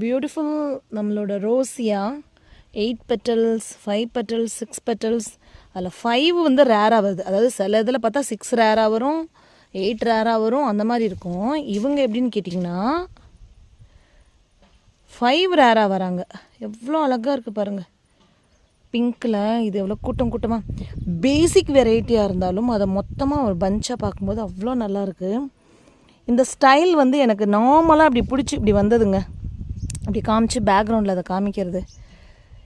Beautiful நம்மளோட ரோசியா eight petals five petals six petals அதில் five வந்து ரேராக வருது. அதாவது சில இதில் பார்த்தா சிக்ஸ் ரேராக வரும் எயிட் ரேராக வரும் அந்த மாதிரி இருக்கும். இவங்க எப்படின்னு கேட்டிங்கன்னா ஃபைவ் ரேராக வராங்க. எவ்வளோ அழகாக இருக்குது பாருங்கள் பிங்க்கில் இது எவ்வளோ கூட்டம் கூட்டமாக பேசிக் வெரைட்டியாக இருந்தாலும் அதை மொத்தமாக ஒரு பஞ்சாக பார்க்கும்போது அவ்வளோ நல்லாயிருக்கு இந்த ஸ்டைல் வந்து எனக்கு நார்மலாக அப்படி பிடிச்சி இப்படி வந்ததுங்க. அப்படி காமிச்சு பேக்ரவுண்டில் அதை காமிக்கிறது.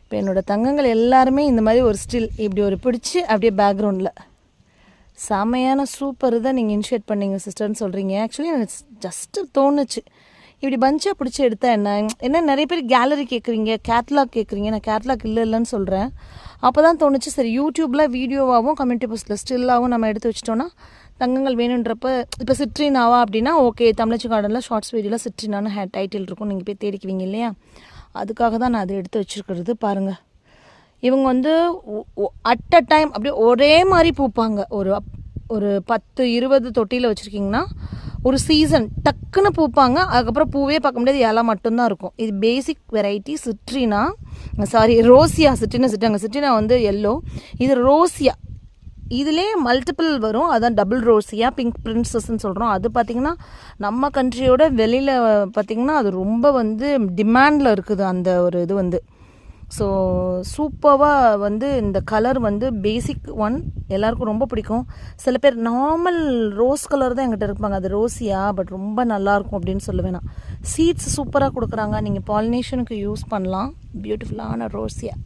இப்போ என்னோடய தங்கங்கள் எல்லாருமே இந்த மாதிரி ஒரு ஸ்டில் இப்படி ஒரு பிடிச்சி அப்படியே பேக்ரவுண்டில் செமையான சூப்பர் தான் நீங்கள் இனிஷியேட் பண்ணீங்க சிஸ்டர்னு சொல்கிறீங்க ஆக்சுவலி எனக்கு ஜஸ்ட்டு தோணுச்சு. இப்படி பஞ்சாக பிடிச்சி எடுத்தா என்ன? என்ன நிறைய பேர் கேலரி கேட்குறீங்க கேட்லாக் கேட்குறீங்க நான் கேட்லாக் இல்லை இல்லைன்னு சொல்கிறேன் அப்போ தான் தோணுச்சு சரி யூடியூப்பில் வீடியோவாகவும் கம்யூனிட்டி போஸ்ட்டில் ஸ்டில்லாகவும் நம்ம எடுத்து வச்சிட்டோன்னா தங்கங்கள் வேணுன்றப்ப இப்போ சிட்ரினாவா அப்படின்னா ஓகே தமிழச்சி கார்டனில் ஷார்ட்ஸ் வீடியோவில் சிட்ரினான்னு ஹே டைட்டில் இருக்கும். நீங்கள் போய் தேடிக்குவீங்க இல்லையா? அதுக்காக தான் நான் அதை எடுத்து வச்சுருக்கிறது பாருங்கள் இவங்க வந்து அட் அ டைம் அப்படியே ஒரே மாதிரி பூப்பாங்க. ஒரு அப்- ஒரு பத்து இருபது தொட்டியில் வச்சுருக்கீங்கன்னா ஒரு சீசன் டக்குன்னு பூப்பாங்க அதுக்கப்புறம் பூவே பார்க்க முடியாது. இலை மட்டும்தான் இருக்கும். இது பேசிக் வெரைட்டி சிட்ரினா சாரி ரோசியா சிட்ரினா சிட்டாங்க சிட்ரினா வந்து எல்லோ இது ரோசியா இதிலே மல்டிபிள் வரும். அதான் டபுள் ரோசியா பிங்க் பிரின்சஸ்ன்னு சொல்கிறோம் அது பார்த்திங்கன்னா நம்ம கண்ட்ரியோட வெளியில் பார்த்திங்கன்னா அது ரொம்ப வந்து டிமாண்டில் இருக்குது அந்த ஒரு இது வந்து. ஸோ சூப்பராக வந்து இந்த கலர் வந்து பேசிக் ஒன் எல்லாருக்கும் ரொம்ப பிடிக்கும். சில பேர் நார்மல் ரோஸ் கலர் தான் எங்கிட்ட இருப்பாங்க. அது ரோஸியா பட் ரொம்ப நல்லாயிருக்கும் அப்படின்னு சொல்லுவேன் நான். சீட்ஸ் சூப்பராக கொடுக்குறாங்க. நீங்கள் பாலினேஷனுக்கு யூஸ் பண்ணலாம். பியூட்டிஃபுல்லான ரோஸியா